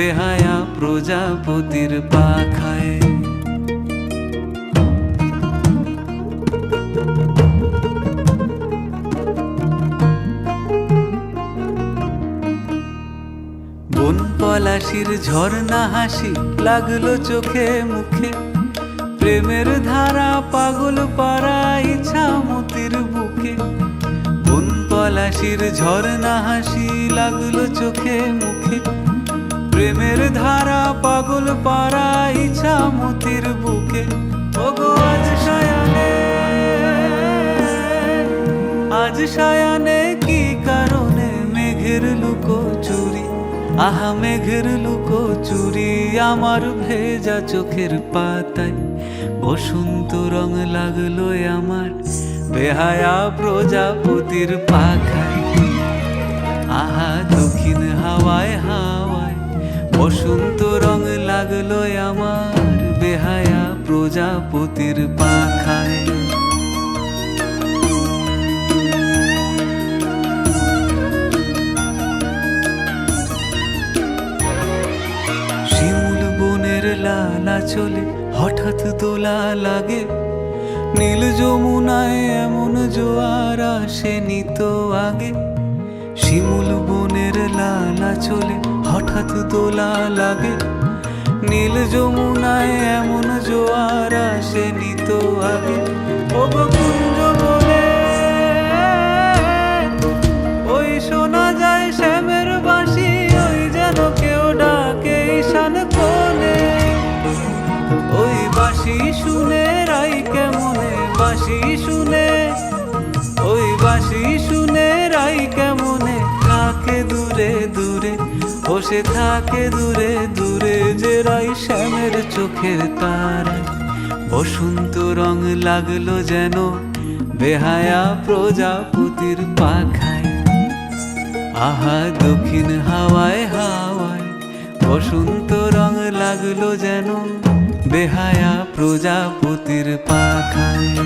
বেহায়া প্রজাপতির পাখায়। বন পলাশির ঝর্ণা হাসি লাগল চোখে মুখে। প্রেমের ধারা পাগল পাড়া ইচ্ছা মতির বুকে। বন পলাশির ঝর্ণা হাসি লাগল চোখে মুখে। প্রেমের ধারা পাগল পাড়া ইচ্ছা মতির বুকে। ওগো, আজ সায়ানে আজ সায়ানে কি কারণে মেঘের লুকো চুরি? আহা, মেঘের লুকো চুরি আমার ভেজা চোখের পাতায়। বসন্ত রং লাগল আমার বেহায়া প্রজাপতির পাখায়। আহা, দক্ষিণ হাওয়ায় হাওয়ায় বসন্ত রং লাগল আমার বেহায়া প্রজাপতির পাখায়। শিমুল বনের লালা চলে, হঠাৎ দোলা লাগে। নীল যমুনায় এমন জোয়ার আসেনি তো আগে। শিমুল বনের লালা চলে হঠাৎ তোলা লাগে। নীল যমুনায় এমন জোয়ার আসেনি তো আগে। ওই শোনা যায় ওই কেউ ডাকে ওই শুনে রাই কেমনে, বাঁশি বসে থাকে দূরে দূরে যে রাই শ্যামের চোখের তার। বসন্ত রং লাগল যেন বেহায়া প্রজাপতির পাখায়। আহা, দক্ষিণ হাওয়ায় হাওয়ায় বসন্ত রং লাগল যেন বেহায়া প্রজাপতির পাখায়।